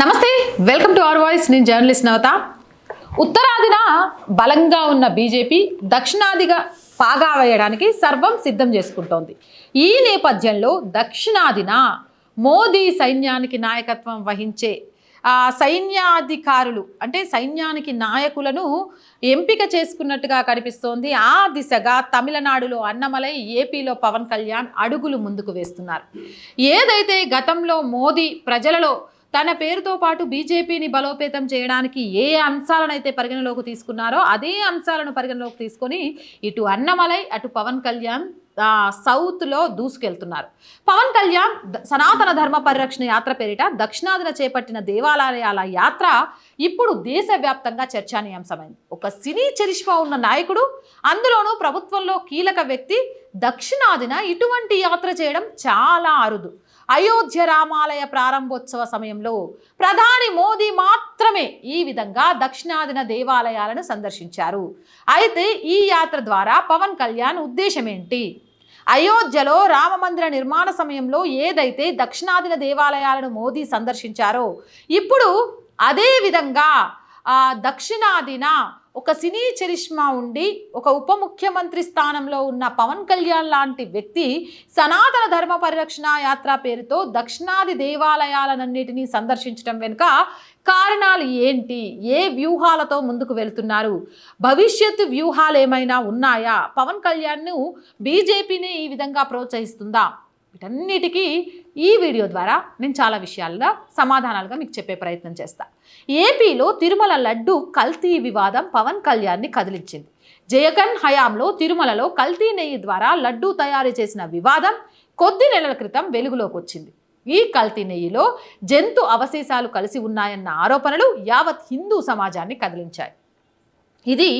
నమస్తే welcome to our voice నేను journalist Navata. ఉత్తరాదిన బలంగా ఉన్న బీజేపీ దక్షిణాదిగా పాగా వేయడానికి సర్వం సిద్ధం చేసుకుంటోంది. ఈ నేపథ్యంలో దక్షిణాదిన మోదీ సైన్యానికి నాయకత్వం వహించే సైన్యాధికారులు అంటే సైన్యానికి నాయకులను ఎంపిక చేసుకున్నట్టుగా కనిపిస్తోంది. ఆ దిశగా తమిళనాడులో అన్నమలై ఏపీలో పవన్ కళ్యాణ్ అడుగులు ముందుకు వేస్తున్నారు. ఏదైతే గతంలో మోదీ ప్రజలలో తన పేరుతో పాటు బీజేపీని బలోపేతం చేయడానికి ఏ అంశాలనైతే పరిగణలోకి తీసుకున్నారో అదే అంశాలను పరిగణలోకి తీసుకొని ఇటు అన్నమలై అటు పవన్ కళ్యాణ్ సౌత్లో దూసుకెళ్తున్నారు. పవన్ కళ్యాణ్ సనాతన ధర్మ పరిరక్షణ యాత్ర పేరిట దక్షిణాదిన చేపట్టిన దేవాలయాల యాత్ర ఇప్పుడు దేశవ్యాప్తంగా చర్చనీయాంశమైంది. ఒక సినీ చరిష్మా ఉన్న నాయకుడు అందులోనూ ప్రభుత్వంలో కీలక వ్యక్తి దక్షిణాదిన ఇటువంటి యాత్ర చేయడం చాలా అరుదు. అయోధ్య రామాలయ ప్రారంభోత్సవ సమయంలో ప్రధాని మోదీ మాత్రమే ఈ విధంగా దక్షిణాదిన దేవాలయాలను సందర్శించారు. అయితే ఈ యాత్ర ద్వారా పవన్ కళ్యాణ్ ఉద్దేశం ఏంటి అయోధ్యలో రామమందిర నిర్మాణ సమయంలో ఏదైతే దక్షిణాదిన దేవాలయాలను మోదీ సందర్శించారో ఇప్పుడు అదే విధంగా దక్షిణాదిన ఒక సినీ చరిష్మా ఉండి ఒక ఉప ముఖ్యమంత్రి స్థానంలో ఉన్న పవన్ కళ్యాణ్ లాంటి వ్యక్తి సనాతన ధర్మ పరిరక్షణ యాత్ర పేరుతో దక్షిణాది దేవాలయాలన్నింటినీ సందర్శించడం వెనుక కారణాలు ఏంటి? ఏ వ్యూహాలతో ముందుకు వెళ్తున్నారు? భవిష్యత్తు వ్యూహాలు ఏమైనా ఉన్నాయా? పవన్ కళ్యాణ్ను బీజేపీని ఈ విధంగా ప్రోత్సహిస్తుందా? వీటన్నిటికీ ఈ వీడియో ద్వారా నేను చాలా విషయాలుగా సమాధానాలుగా మీకు చెప్పే ప్రయత్నం చేస్తా. ఏపీలో తిరుమల లడ్డు కల్తీ వివాదం పవన్ కళ్యాణ్ని కదిలించింది. జయగన్ హయాంలో తిరుమలలో కల్తీ నెయ్యి ద్వారా లడ్డూ తయారు చేసిన వివాదం కొద్ది నెలల క్రితం వెలుగులోకి వచ్చింది. ఈ కల్తీ నెయ్యిలో జంతు అవశేషాలు కలిసి ఉన్నాయన్న ఆరోపణలు యావత్ హిందూ సమాజాన్ని కదిలించాయి. ఇది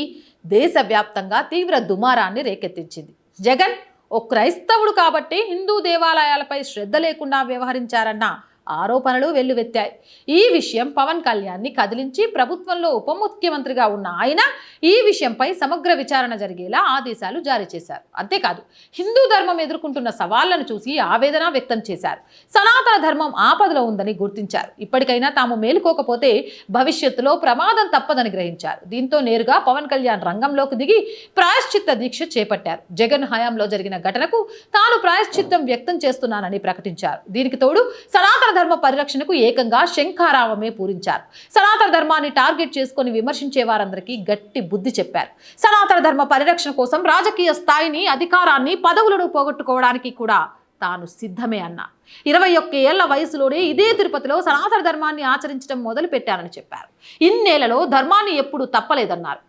దేశవ్యాప్తంగా తీవ్ర దుమారాన్ని రేకెత్తించింది. జగన్ ఓ క్రైస్తవుడు కాబట్టి హిందూ దేవాలయాలపై శ్రద్ధ లేకుండా వ్యవహరించారన్న ఆరోపణలు వెల్లువెత్తాయి. ఈ విషయం పవన్ కళ్యాణ్ని కదిలించి ప్రభుత్వంలో ఉప ముఖ్యమంత్రిగా ఉన్న ఆయన ఈ విషయంపై సమగ్ర విచారణ జరిగేలా ఆదేశాలు జారీ చేశారు. అంతేకాదు హిందూ ధర్మం ఎదుర్కొంటున్న సవాళ్ళను చూసి ఆవేదన వ్యక్తం చేశారు. సనాతన ధర్మం ఆపదలో ఉందని గుర్తించారు. ఇప్పటికైనా తాము మేలుకోకపోతే భవిష్యత్తులో ప్రమాదం తప్పదని గ్రహించారు. దీంతో నేరుగా పవన్ కళ్యాణ్ రంగంలోకి దిగి ప్రాయశ్చిత్త దీక్ష చేపట్టారు. జగన్ హయాంలో జరిగిన ఘటనకు తాను ప్రాయశ్చిత్తం వ్యక్తం చేస్తున్నానని ప్రకటించారు. దీనికి తోడు సనాతన ధర్మ పరిరక్షణకు ఏకంగా శంఖారావమే పూరించారు. సనాతన ధర్మాన్ని టార్గెట్ చేసుకొని విమర్శించే వారందరికీ గట్టి బుద్ధి చెప్పారు. సనాతన ధర్మ పరిరక్షణ కోసం రాజకీయ స్థాయిని అధికారాన్ని పదవులను పోగొట్టుకోవడానికి కూడా తాను సిద్ధమే అన్నా. ఇరవై ఒక్క ఏళ్ళ వయసులోనే ఇదే తిరుపతిలో సనాతన ధర్మాన్ని ఆచరించడం మొదలు పెట్టానని చెప్పారు. ఇన్నేళ్ళలో ధర్మాన్ని ఎప్పుడు తప్పలేదన్నారు.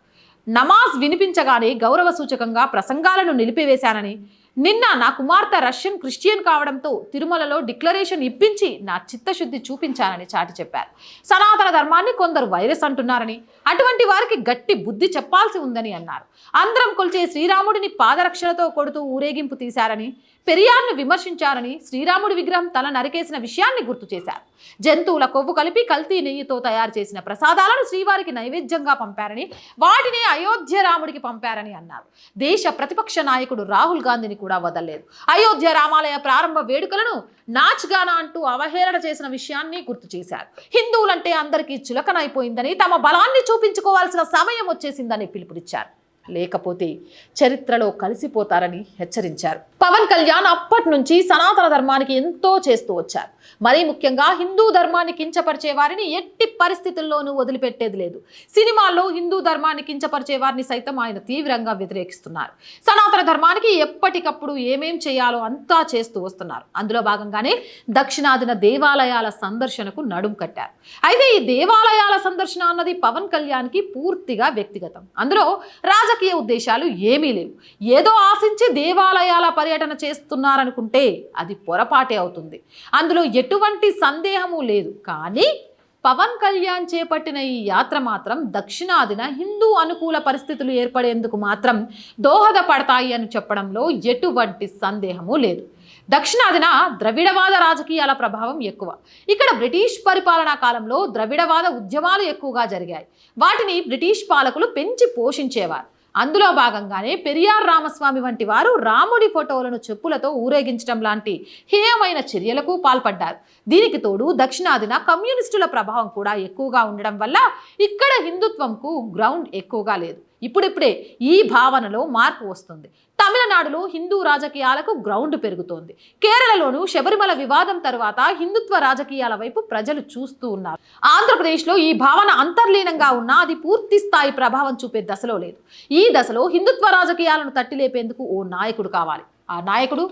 నమాజ్ వినిపించగానే గౌరవ సూచకంగా ప్రసంగాలను నిలిపివేశానని నిన్న నా కుమార్తె రష్యన్ క్రిస్టియన్ కావడంతో తిరుమలలో డిక్లరేషన్ ఇప్పించి నా చిత్తశుద్ధి చూపించానని చాటి చెప్పారు. సనాతన ధర్మాన్ని కొందరు వైరస్ అంటున్నారని అటువంటి వారికి గట్టి బుద్ధి చెప్పాల్సి ఉందని అన్నారు. అందరం కొలిచే శ్రీరాముడిని పాదరక్షలతో కొడుతూ ఊరేగింపు తీశారని పెరియార్ను విమర్శించారని శ్రీరాముడి విగ్రహం తల నరికేసిన విషయాన్ని గుర్తు చేశారు. జంతువుల కొవ్వు కలిపి కల్తీ నెయ్యితో తయారు చేసిన ప్రసాదాలను శ్రీవారికి నైవేద్యంగా పంపారని వాటిని అయోధ్య రాముడికి పంపారని అన్నారు. దేశ ప్రతిపక్ష నాయకుడు రాహుల్ గాంధీని కూడా వదలలేదు. అయోధ్య రామాలయ ప్రారంభ వేడుకలను నాచ్గానా అంటూ అవహేళన చేసిన విషయాన్ని గుర్తు చేశారు. హిందువులంటే అందరికీ చులకనైపోయిందని తమ బలాన్ని చూపించుకోవాల్సిన సమయం వచ్చేసిందని పిలుపునిచ్చారు. లేకపోతే చరిత్రలో కలిసిపోతారని హెచ్చరించారు. పవన్ కళ్యాణ్ అప్పటి నుంచి సనాతన ధర్మానికి ఎంతో చేస్తూ వచ్చారు. మరీ ముఖ్యంగా హిందూ ధర్మాన్ని కించపరిచే వారిని ఎట్టి పరిస్థితుల్లోనూ వదిలిపెట్టేది లేదు. సినిమాల్లో హిందూ ధర్మాన్ని కించపరిచే వారిని సైతం ఆయన తీవ్రంగా వ్యతిరేకిస్తున్నారు. సనాతన ధర్మానికి ఎప్పటికప్పుడు ఏమేం చేయాలో అంతా చేస్తూ వస్తున్నారు. అందులో భాగంగానే దక్షిణాదిన దేవాలయాల సందర్శనకు నడుం కట్టారు. అయితే ఈ దేవాలయాల సందర్శన అన్నది పవన్ కళ్యాణ్కి పూర్తిగా వ్యక్తిగతం. అందులో రాజ రాజకీయ ఉద్దేశాలు ఏమీ లేవు. ఏదో ఆశించి దేవాలయాల పర్యటన చేస్తున్నారనుకుంటే అది పొరపాటే అవుతుంది. అందులో ఎటువంటి సందేహము లేదు. కానీ పవన్ కళ్యాణ్ చేపట్టిన ఈ యాత్ర మాత్రం దక్షిణాదిన హిందూ అనుకూల పరిస్థితులు ఏర్పడేందుకు మాత్రం దోహదపడతాయి అని చెప్పడంలో ఎటువంటి సందేహము లేదు. దక్షిణాదిన ద్రవిడవాద రాజకీయాల ప్రభావం ఎక్కువ. ఇక్కడ బ్రిటిష్ పరిపాలనా కాలంలో ద్రవిడవాద ఉద్యమాలు ఎక్కువగా జరిగాయి. వాటిని బ్రిటిష్ పాలకులు పెంచి పోషించేవారు. అందులో భాగంగానే పెరియార్ రామస్వామి వంటి వారు రాముడి ఫోటోలను చెప్పులతో ఊరేగించడం లాంటి హేయమైన చర్యలకు పాల్పడ్డారు. దీనికి తోడు దక్షిణాదిన కమ్యూనిస్టుల ప్రభావం కూడా ఎక్కువగా ఉండడం వల్ల ఇక్కడ హిందుత్వంకు గ్రౌండ్ ఎక్కువగా లేదు. ఇప్పుడిప్పుడే ఈ భావనలో మార్పు వస్తుంది. తమిళనాడులో హిందూ రాజకీయాలకు గ్రౌండ్ పెరుగుతోంది. కేరళలోనూ శబరిమల వివాదం తరువాత హిందుత్వ రాజకీయాల వైపు ప్రజలు చూస్తూ ఉన్నారు. ఆంధ్రప్రదేశ్లో ఈ భావన అంతర్లీనంగా ఉన్నా అది పూర్తి స్థాయి ప్రభావం చూపే దశలో లేదు. ఈ దశలో హిందుత్వ రాజకీయాలను తట్టిలేపేందుకు ఓ నాయకుడు కావాలి. ఆ నాయకుడు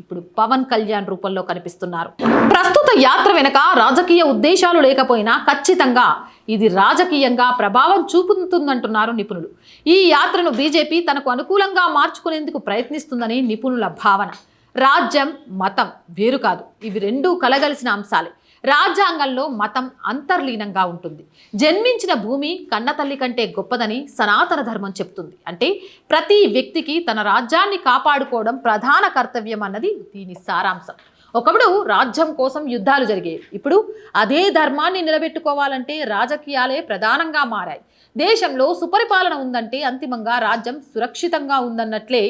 ఇప్పుడు పవన్ కళ్యాణ్ రూపంలో కనిపిస్తున్నారు. ప్రస్తుత యాత్ర వెనక రాజకీయ ఉద్దేశాలు లేకపోయినా ఖచ్చితంగా ఇది రాజకీయంగా ప్రభావం చూపుతుందంటున్నారు నిపుణులు. ఈ యాత్రను బీజేపీ తనకు అనుకూలంగా మార్చుకునేందుకు ప్రయత్నిస్తుందని నిపుణుల భావన. రాజ్యం మతం వేరు కాదు ఇవి రెండూ కలగలిసిన అంశాలే. రాజ్యాంగంలో మతం అంతర్లీనంగా ఉంటుంది. జన్మించిన భూమి కన్నతల్లి కంటే గొప్పదని సనాతన ధర్మం చెప్తుంది. అంటే ప్రతి వ్యక్తికి తన రాజ్యాన్ని కాపాడుకోవడం ప్రధాన కర్తవ్యం అన్నది దీని సారాంశం. ఒకప్పుడు రాజ్యం కోసం యుద్ధాలు జరిగేవి. ఇప్పుడు అదే ధర్మాన్ని నిలబెట్టుకోవాలంటే రాజకీయాలే ప్రధానంగా మారాయి. దేశంలో సుపరిపాలన ఉందంటే అంతిమంగా రాజ్యం సురక్షితంగా ఉందన్నట్లే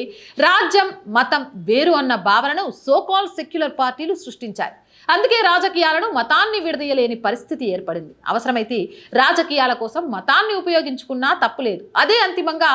రాజ్యం మతం వేరు అన్న భావనను సోకాల్ సెక్యులర్ పార్టీలు సృష్టించాయి. అందుకే రాజకీయాలను మతాన్ని విడదీయలేని పరిస్థితి ఏర్పడింది. అవసరమైతే రాజకీయాల కోసం మతాన్ని ఉపయోగించుకున్నా తప్పులేదు అదే అంతిమంగా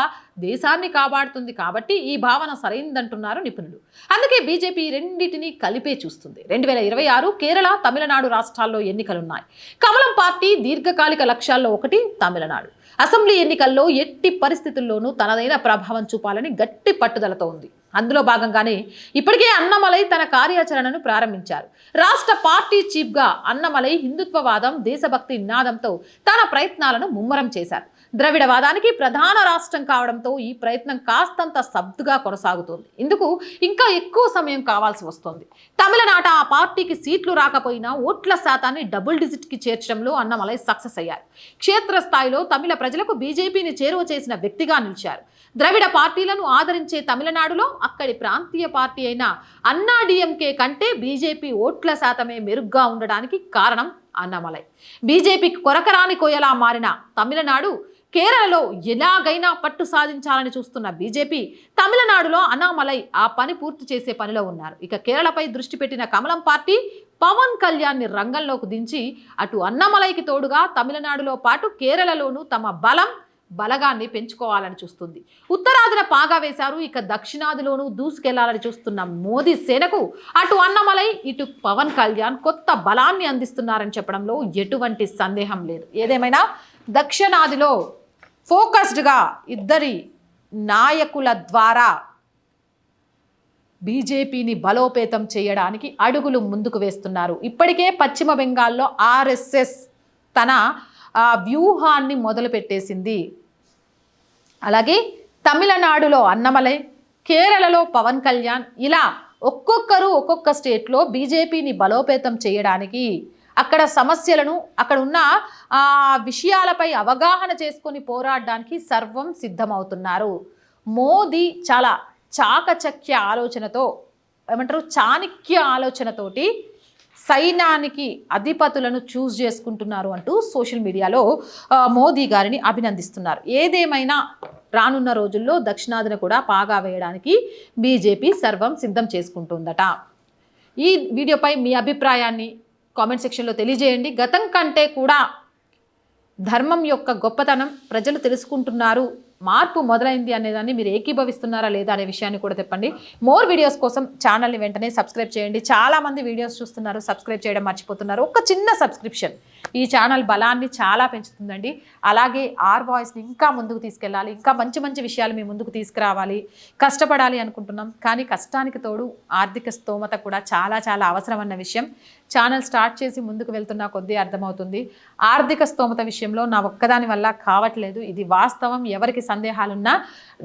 దేశాన్ని కాపాడుతుంది కాబట్టి ఈ భావన సరైందంటున్నారు నిపుణులు. అందుకే బీజేపీ రెండింటినీ కలిపే చూస్తుంది. రెండు వేల ఇరవై ఆరు కేరళ తమిళనాడు రాష్ట్రాల్లో ఎన్నికలున్నాయి. కమలం పార్టీ దీర్ఘకాలిక లక్ష్యాల్లో ఒకటి తమిళనాడు. అసెంబ్లీ ఎన్నికల్లో ఎట్టి పరిస్థితుల్లోనూ తనదైన ప్రభావం చూపాలని గట్టి పట్టుదలతో ఉంది. అందులో భాగంగానే ఇప్పటికే అన్నమలై తన కార్యాచరణను ప్రారంభించారు. రాష్ట్ర పార్టీ చీఫ్గా అన్నమలై హిందుత్వవాదం దేశభక్తి నినాదంతో తన ప్రయత్నాలను ముమ్మరం చేశారు. ద్రవిడవాదానికి ప్రధాన రాష్ట్రం కావడంతో ఈ ప్రయత్నం కాస్తంత సబ్దుగా కొనసాగుతోంది. ఇందుకు ఇంకా ఎక్కువ సమయం కావాల్సి వస్తోంది. తమిళనాట ఆ పార్టీకి సీట్లు రాకపోయినా ఓట్ల శాతాన్ని డబుల్ డిజిట్కి చేర్చడంలో అన్నమలై సక్సెస్ అయ్యారు. క్షేత్రస్థాయిలో తమిళ ప్రజలకు బీజేపీని చేరువ చేసిన వ్యక్తిగా నిలిచారు. ద్రవిడ పార్టీలను ఆదరించే తమిళనాడులో అక్కడి ప్రాంతీయ పార్టీ అయిన అన్నా డిఎంకే కంటే బీజేపీ ఓట్ల శాతమే మెరుగ్గా ఉండడానికి కారణం అన్నమలై. బీజేపీకి కొరకరాని కోయలా మారిన తమిళనాడు కేరళలో ఎలాగైనా పట్టు సాధించాలని చూస్తున్న బీజేపీ తమిళనాడులో అన్నామలై ఆ పని పూర్తి చేసే పనిలో ఉన్నారు. ఇక కేరళపై దృష్టి పెట్టిన కమలం పార్టీ పవన్ కళ్యాణ్ని రంగంలోకి దించి అటు అన్నమలైకి తోడుగా తమిళనాడులో పాటు కేరళలోనూ తమ బలం బలగాన్ని పెంచుకోవాలని చూస్తుంది. ఉత్తరాదిన పాగా వేశారు. ఇక దక్షిణాదిలోనూ దూసుకెళ్ళాలని చూస్తున్న మోదీ సేనకు అటు అన్నమలై ఇటు పవన్ కళ్యాణ్ కొత్త బలాన్ని అందిస్తున్నారని చెప్పడంలో ఎటువంటి సందేహం లేదు. ఏదేమైనా దక్షిణాదిలో ఫోకస్డ్గా ఇద్దరి నాయకుల ద్వారా బీజేపీని బలోపేతం చేయడానికి అడుగులు ముందుకు వేస్తున్నారు. ఇప్పటికే పశ్చిమ బెంగాల్లో ఆర్ఎస్ఎస్ తన ఆ, వ్యూహాన్ని మొదలుపెట్టేసింది. అలాగే తమిళనాడులో అన్నమలై కేరళలో పవన్ కళ్యాణ్ ఇలా ఒక్కొక్కరు ఒక్కొక్క స్టేట్లో బీజేపీని బలోపేతం చేయడానికి అక్కడ సమస్యలను అక్కడ ఉన్న ఆ విషయాలపై అవగాహన చేసుకొని పోరాడడానికి సర్వం సిద్ధమవుతున్నారు. మోదీ చాలా చాకచక్య ఆలోచనతో ఏమంటారు చాణక్య ఆలోచనతోటి సైన్యానికి అధిపతులను చూస్ చేసుకుంటున్నారు అంటూ సోషల్ మీడియాలో మోదీ గారిని అభినందిస్తున్నారు. ఏదేమైనా రానున్న రోజుల్లో దక్షిణాదిన కూడా పాగా వేయడానికి బీజేపీ సర్వం సిద్ధం చేసుకుంటుందట. ఈ వీడియోపై మీ అభిప్రాయాన్ని కామెంట్ సెక్షన్లో తెలియజేయండి. గతం కంటే కూడా ధర్మం యొక్క గొప్పతనం ప్రజలు తెలుసుకుంటున్నారు. మార్పు మొదలైంది అనేదాన్ని మీరు ఏకీభవిస్తున్నారా లేదా అనే విషయాన్ని కూడా చెప్పండి మోర్ వీడియోస్ కోసం ఛానల్ని వెంటనే సబ్స్క్రైబ్ చేయండి. చాలా మంది వీడియోస్ చూస్తున్నారు సబ్స్క్రైబ్ చేయడం మర్చిపోతున్నారు. ఒక చిన్న సబ్స్క్రిప్షన్. ఈ ఛానల్ బలాన్ని చాలా పెంచుతుందండి. అలాగే ఆర్ వాయిస్ని ఇంకా ముందుకు తీసుకెళ్ళాలి. ఇంకా మంచి మంచి విషయాలు మీ ముందుకు తీసుకురావాలి. కష్టపడాలి అనుకుంటున్నాం. కానీ కష్టానికి తోడు ఆర్థిక స్తోమత కూడా చాలా చాలా అవసరం అన్న విషయం. ఛానల్ స్టార్ట్ చేసి ముందుకు వెళ్తున్న కొద్దీ అర్థమవుతుంది. ఆర్థిక స్తోమత విషయంలో నా ఒక్కదాని వల్ల కావట్లేదు. ఇది వాస్తవం. ఎవరికి సందేహాలున్నా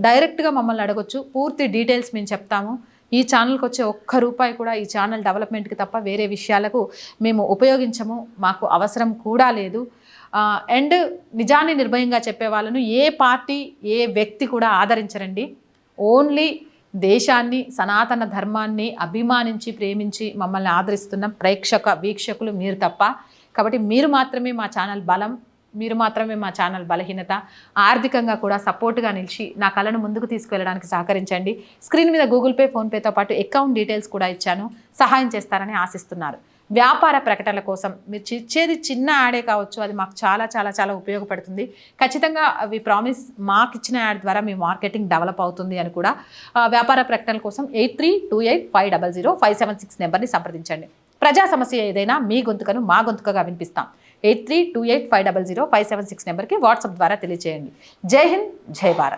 డైరెక్ట్గా మమ్మల్ని అడగొచ్చు. పూర్తి డీటెయిల్స్ మేము చెప్తాము. ఈ ఛానల్కి వచ్చే ఒక్క రూపాయి కూడా ఈ ఛానల్ డెవలప్మెంట్కి తప్ప వేరే విషయాలకు మేము ఉపయోగించము. మాకు అవసరం కూడా లేదు. అండ్ నిజాన్ని నిర్భయంగా చెప్పే వాళ్ళను ఏ పార్టీ ఏ వ్యక్తి కూడా ఆదరించరండి. ఓన్లీ దేశాన్ని సనాతన ధర్మాన్ని అభిమానించి ప్రేమించి మమ్మల్ని ఆదరిస్తున్న ప్రేక్షక వీక్షకులు మీరు తప్ప. కాబట్టి మీరు మాత్రమే మా ఛానల్ బలం మీరు మాత్రమే మా ఛానల్ బలహీనత. ఆర్థికంగా కూడా సపోర్ట్గా నిలిచి నా కళను ముందుకు తీసుకువెళ్ళడానికి సహకరించండి. స్క్రీన్ మీద గూగుల్ పే ఫోన్పేతో పాటు అకౌంట్ డీటెయిల్స్ కూడా ఇచ్చాను. సహాయం చేస్తారని ఆశిస్తున్నారు. వ్యాపార ప్రకటనల కోసం. మీరు ఇచ్చేది చిన్న యాడే కావచ్చు అది మాకు చాలా చాలా చాలా ఉపయోగపడుతుంది. ఖచ్చితంగా అవి ప్రామిస్ మాకు ఇచ్చిన యాడ్ ద్వారా మీ మార్కెటింగ్ డెవలప్ అవుతుంది అని కూడా వ్యాపార ప్రకటనల కోసం eight three two eight five double zero five seven six నెంబర్ని సంప్రదించండి. ప్రజా సమస్య ఏదైనా మీ గొంతుకను మా గొంతుకగా వినిపిస్తాం. Eight three two eight five double zero five seven six నెంబర్కి వాట్సాప్ ద్వారా తెలియజేయండి జై హింద్ జై భారత్.